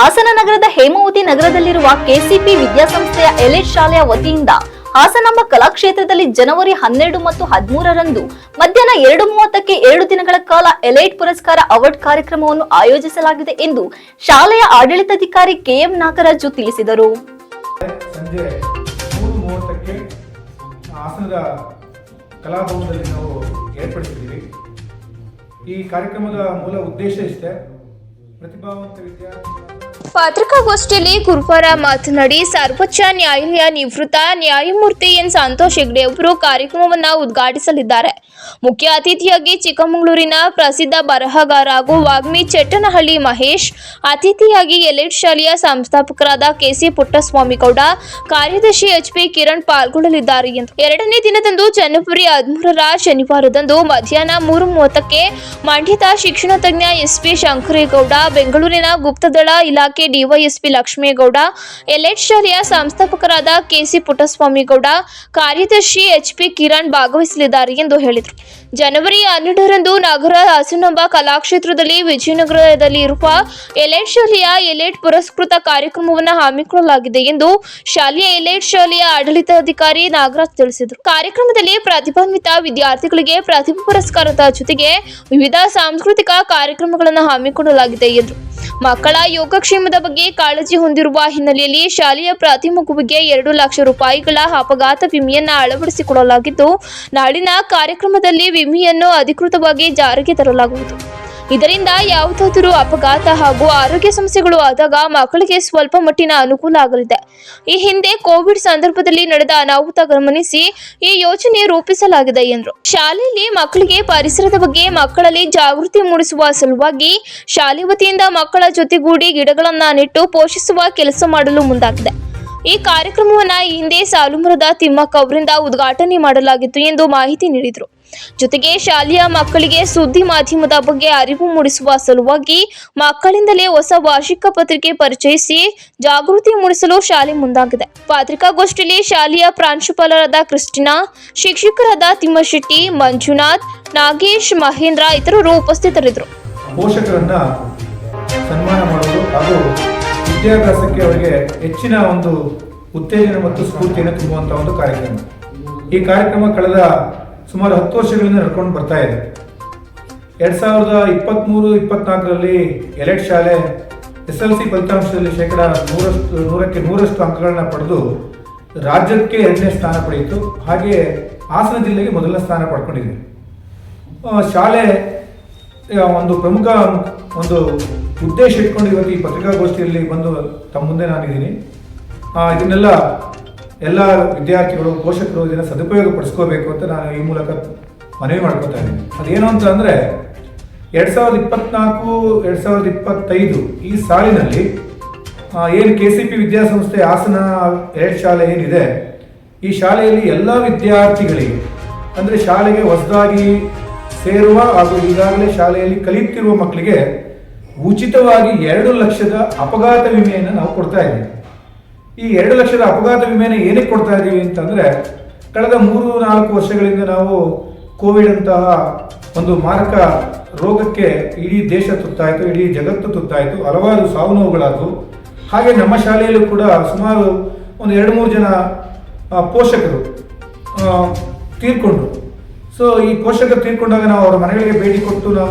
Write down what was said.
ಹಾಸನ ನಗರದ ಹೇಮಾವತಿ ನಗರದಲ್ಲಿರುವ ಕೆಸಿಪಿ ವಿದ್ಯಾಸಂಸ್ಥೆಯ ಎಲೆಟ್ ಶಾಲೆಯ ವತಿಯಿಂದ ಹಾಸನಂಬ ಕಲಾಕ್ಷೇತ್ರದಲ್ಲಿ ಜನವರಿ ಹನ್ನೆರಡು ಮತ್ತು ಹದಿಮೂರರಂದು ಮಧ್ಯಾಹ್ನ ಎರಡು ಮೂವತ್ತಕ್ಕೆ ಎರಡು ದಿನಗಳ ಕಾಲ ಎಲೈಟ್ ಪುರಸ್ಕಾರ ಅವಾರ್ಡ್ ಕಾರ್ಯಕ್ರಮವನ್ನು ಆಯೋಜಿಸಲಾಗಿದೆ ಎಂದು ಶಾಲೆಯ ಆಡಳಿತಾಧಿಕಾರಿ ಕೆಎಂ ನಾಗರಾಜು ತಿಳಿಸಿದರು. ಈ ಕಾರ್ಯಕ್ರಮದ ಮೂಲ ಉದ್ದೇಶ ಇಷ್ಟೇ. ಪ್ರತಿಭಾವಂತ ವಿದ್ಯಾರ್ಥಿಗಳನ್ನು ಪತ್ರಿಕಾಗೋಷ್ಠಿಯಲ್ಲಿ ಗುರುವಾರ ಮಾತನಾಡಿ ಸರ್ವೋಚ್ಚ ನ್ಯಾಯಾಲಯ ನಿವೃತ್ತ ನ್ಯಾಯಮೂರ್ತಿ ಎನ್. ಸಂತೋಷ್ ಹೆಗ್ಡೆ ಅವರು ಕಾರ್ಯಕ್ರಮವನ್ನು ಉದ್ಘಾಟಿಸಲಿದ್ದಾರೆ. ಮುಖ್ಯ ಅತಿಥಿಯಾಗಿ ಚಿಕ್ಕಮಗಳೂರಿನ ಪ್ರಸಿದ್ಧ ಬರಹಗಾರ ಹಾಗೂ ವಾಗ್ಮಿ ಚೆಟ್ಟನಹಳ್ಳಿ ಮಹೇಶ್, ಅತಿಥಿಯಾಗಿ ಎಲೆಟ್ ಶಾಲೆಯ ಸಂಸ್ಥಾಪಕರಾದ ಕೆಸಿ ಪುಟ್ಟಸ್ವಾಮಿಗೌಡ, ಕಾರ್ಯದರ್ಶಿ ಎಚ್ ಪಿ ಕಿರಣ್ ಪಾಲ್ಗೊಳ್ಳಲಿದ್ದಾರೆ ಎಂದು. ಎರಡನೇ ದಿನದಂದು ಜನವರಿ ಹದಿಮೂರರ ಶನಿವಾರದಂದು ಮಧ್ಯಾಹ್ನ ಮೂರು ಮೂವತ್ತಕ್ಕೆ ಮಂಡ್ಯದ ಶಿಕ್ಷಣ ತಜ್ಞ ಎಸ್ಪಿ ಶಂಕರೇಗೌಡ, ಬೆಂಗಳೂರಿನ ಗುಪ್ತದಳ ಇಲಾಖೆ ಡಿವೈಎಸ್ಪಿ ಲಕ್ಷ್ಮೇಗೌಡ ಎಲೆಟ್ ಶಾಲೆಯ ಸಂಸ್ಥಾಪಕರಾದ ಕೆಸಿ ಪುಟ್ಟಸ್ವಾಮಿಗೌಡ, ಕಾರ್ಯದರ್ಶಿ ಎಚ್ ಪಿ ಕಿರಣ್ ಭಾಗವಹಿಸಲಿದ್ದಾರೆ ಎಂದು ಹೇಳಿದರು. ಜನವರಿ ಹನ್ನೆರಡರಂದು ನಗರ ಹಾಸನಾಂಬ ಕಲಾಕ್ಷೇತ್ರದಲ್ಲಿ ವಿಜಯನಗರದಲ್ಲಿ ಇರುವ ಎಲೆಟ್ ಶಾಲೆಯ ಎಲೆಟ್ ಪುರಸ್ಕೃತ ಕಾರ್ಯಕ್ರಮವನ್ನು ಹಮ್ಮಿಕೊಳ್ಳಲಾಗಿದೆ ಎಂದು ಶಾಲೆಯ ಎಲೆಟ್ ಶಾಲೆಯ ಆಡಳಿತಾಧಿಕಾರಿ ನಾಗರಾಜ್ ತಿಳಿಸಿದರು. ಕಾರ್ಯಕ್ರಮದಲ್ಲಿ ಪ್ರತಿಭಾನ್ವಿತ ವಿದ್ಯಾರ್ಥಿಗಳಿಗೆ ಪ್ರತಿಭಾ ಪುರಸ್ಕಾರದ ಜೊತೆಗೆ ವಿವಿಧ ಸಾಂಸ್ಕೃತಿಕ ಕಾರ್ಯಕ್ರಮಗಳನ್ನು ಹಮ್ಮಿಕೊಳ್ಳಲಾಗಿದೆ ಎಂದರು. ಮಕ್ಕಳ ಯೋಗಕ್ಷೇಮದ ಬಗ್ಗೆ ಕಾಳಜಿ ಹೊಂದಿರುವ ಹಿನ್ನೆಲೆಯಲ್ಲಿ ಶಾಲೆಯ ಪ್ರತಿ ಮಗುವಿಗೆ ಎರಡು ಲಕ್ಷ ರೂಪಾಯಿಗಳ ಅಪಘಾತ ವಿಮೆಯನ್ನು ಅಳವಡಿಸಿಕೊಡಲಾಗಿದ್ದು ನಾಡಿನ ಕಾರ್ಯಕ್ರಮದಲ್ಲಿ ವಿಮೆಯನ್ನು ಅಧಿಕೃತವಾಗಿ ಜಾರಿಗೆ ತರಲಾಗುವುದು. ಇದರಿಂದ ಯಾವುದಾದರೂ ಅಪಘಾತ ಹಾಗೂ ಆರೋಗ್ಯ ಸಮಸ್ಯೆಗಳು ಆದಾಗ ಮಕ್ಕಳಿಗೆ ಸ್ವಲ್ಪ ಮಟ್ಟಿನ ಅನುಕೂಲ ಆಗಲಿದೆ. ಈ ಹಿಂದೆ ಕೋವಿಡ್ ಸಂದರ್ಭದಲ್ಲಿ ನಡೆದ ಅನಾಹುತ ಗಮನಿಸಿ ಈ ಯೋಜನೆ ರೂಪಿಸಲಾಗಿದೆ ಎಂದರು. ಶಾಲೆಯಲ್ಲಿ ಮಕ್ಕಳಿಗೆ ಪರಿಸರದ ಬಗ್ಗೆ ಮಕ್ಕಳಲ್ಲಿ ಜಾಗೃತಿ ಮೂಡಿಸುವ ಸಲುವಾಗಿ ಶಾಲೆ ವತಿಯಿಂದ ಮಕ್ಕಳ ಜೊತೆಗೂಡಿ ಗಿಡಗಳನ್ನ ನೆಟ್ಟು ಪೋಷಿಸುವ ಕೆಲಸ ಮಾಡಲು ಮುಂದಾಗಿದೆ. ಈ ಕಾರ್ಯಕ್ರಮವನ್ನ ಈ ಹಿಂದೆ ಸಾಲುಮರದ ತಿಮ್ಮಕ್ಕ ಅವರಿಂದ ಉದ್ಘಾಟನೆ ಮಾಡಲಾಗಿತ್ತು ಎಂದು ಮಾಹಿತಿ ನೀಡಿದರು. ಜೊತೆಗೆ ಶಾಲೆಯ ಮಕ್ಕಳಿಗೆ ಸುದ್ದಿ ಮಾಧ್ಯಮದ ಬಗ್ಗೆ ಅರಿವು ಮೂಡಿಸುವ ಸಲುವಾಗಿ ಮಕ್ಕಳಿಂದಲೇ ಹೊಸ ವಾರ್ಷಿಕ ಪತ್ರಿಕೆ ಪರಿಚಯಿಸಿ ಜಾಗೃತಿ ಮೂಡಿಸಲು ಶಾಲೆ ಮುಂದಾಗಿದೆ. ಪತ್ರಿಕಾಗೋಷ್ಠಿಯಲ್ಲಿ ಶಾಲೆಯ ಪ್ರಾಂಶುಪಾಲರಾದ ಕ್ರಿಸ್ಟಿನಾ, ಶಿಕ್ಷಕರಾದ ತಿಮ್ಮಶೆಟ್ಟಿ, ಮಂಜುನಾಥ್, ನಾಗೇಶ್, ಮಹೇಂದ್ರ ಇತರರು ಉಪಸ್ಥಿತರಿದ್ದರು. ಪೋಷಕರನ್ನ ಸನ್ಮಾನ ಮಾಡೋದು ವಿದ್ಯಾಭ್ಯಾಸಕ್ಕೆ ಅವರಿಗೆ ಹೆಚ್ಚಿನ ಒಂದು ಉತ್ತೇಜನ ಮತ್ತು ಸ್ಫೂರ್ತಿಯನ್ನು ತುಂಬುವಂಥ ಒಂದು ಕಾರ್ಯಕ್ರಮ. ಈ ಕಾರ್ಯಕ್ರಮ ಕಳೆದ ಸುಮಾರು ಹತ್ತು ವರ್ಷಗಳಿಂದ ನಡ್ಕೊಂಡು ಬರ್ತಾ ಇದೆ. ಎರಡು ಸಾವಿರದ ಇಪ್ಪತ್ತ್ಮೂರು ಇಪ್ಪತ್ನಾಲ್ಕರಲ್ಲಿ ಎಲೆಟ್ ಶಾಲೆ, ಎಸ್ ಎಲ್ ಸಿ ಫಲಿತಾಂಶದಲ್ಲಿ ಶೇಕಡ ನೂರಷ್ಟು, ನೂರಕ್ಕೆ ನೂರಷ್ಟು ಅಂಕಗಳನ್ನು ಪಡೆದು ರಾಜ್ಯಕ್ಕೆ ಎರಡನೇ ಸ್ಥಾನ ಪಡೆಯಿತು. ಹಾಗೆ ಹಾಸನ ಜಿಲ್ಲೆಗೆ ಮೊದಲನೇ ಸ್ಥಾನ ಪಡ್ಕೊಂಡಿದೆ. ಶಾಲೆ ಒಂದು ಪ್ರಮುಖ ಒಂದು ಉದ್ದೇಶ ಇಟ್ಕೊಂಡು ಇವತ್ತು ಈ ಪತ್ರಿಕಾಗೋಷ್ಠಿಯಲ್ಲಿ ಬಂದು ತಮ್ಮ ಮುಂದೆ ನಾನಿದ್ದೀನಿ. ಇದನ್ನೆಲ್ಲ ಎಲ್ಲ ವಿದ್ಯಾರ್ಥಿಗಳು, ಪೋಷಕರು ಇದನ್ನು ಸದುಪಯೋಗ ಪಡಿಸ್ಕೋಬೇಕು ಅಂತ ನಾನು ಈ ಮೂಲಕ ಮನವಿ ಮಾಡ್ಕೊತಾ ಇದ್ದೀನಿ. ಅದೇನು ಅಂತ ಅಂದರೆ, ಎರಡು ಸಾವಿರದ ಇಪ್ಪತ್ನಾಲ್ಕು, ಎರಡು ಸಾವಿರದ ಇಪ್ಪತ್ತೈದು ಈ ಸಾಲಿನಲ್ಲಿ ಏನು ಕೆ ಸಿ ಪಿ ವಿದ್ಯಾಸಂಸ್ಥೆ ಹಾಸನ ಎರಡು ಶಾಲೆ ಏನಿದೆ, ಈ ಶಾಲೆಯಲ್ಲಿ ಎಲ್ಲ ವಿದ್ಯಾರ್ಥಿಗಳಿಗೆ, ಅಂದರೆ ಶಾಲೆಗೆ ಹೊಸದಾಗಿ ಸೇರುವ ಹಾಗೂ ಈಗಾಗಲೇ ಶಾಲೆಯಲ್ಲಿ ಕಲಿಯುತ್ತಿರುವ ಮಕ್ಕಳಿಗೆ ಉಚಿತವಾಗಿ ಎರಡು ಲಕ್ಷದ ಅಪಘಾತ ವಿಮೆಯನ್ನು ನಾವು ಕೊಡ್ತಾ ಇದ್ದೀವಿ. ಈ ಎರಡು ಲಕ್ಷದ ಅಪಘಾತ ವಿಮೆಯನ್ನು ಏನಕ್ಕೆ ಕೊಡ್ತಾ ಇದ್ದೀವಿ ಅಂತಂದರೆ, ಕಳೆದ ಮೂರು ನಾಲ್ಕು ವರ್ಷಗಳಿಂದ ನಾವು ಕೋವಿಡ್ ಅಂತಹ ಒಂದು ಮಾರಕ ರೋಗಕ್ಕೆ ಇಡೀ ದೇಶ ತುತ್ತಾಯಿತು, ಇಡೀ ಜಗತ್ತು ತುತ್ತಾಯಿತು, ಹಲವಾರು ಸಾವು ನೋವುಗಳಾದವು. ಹಾಗೆ ನಮ್ಮ ಶಾಲೆಯಲ್ಲೂ ಕೂಡ ಸುಮಾರು ಒಂದು ಎರಡು ಮೂರು ಜನ ಪೋಷಕರು ತೀರ್ಕೊಂಡ್ರು. ಸೊ ಈ ಪೋಷಕರು ತೀರ್ಕೊಂಡಾಗ ನಾವು ಅವರ ಮನೆಗಳಿಗೆ ಭೇಟಿ ಕೊಟ್ಟು ನಾವು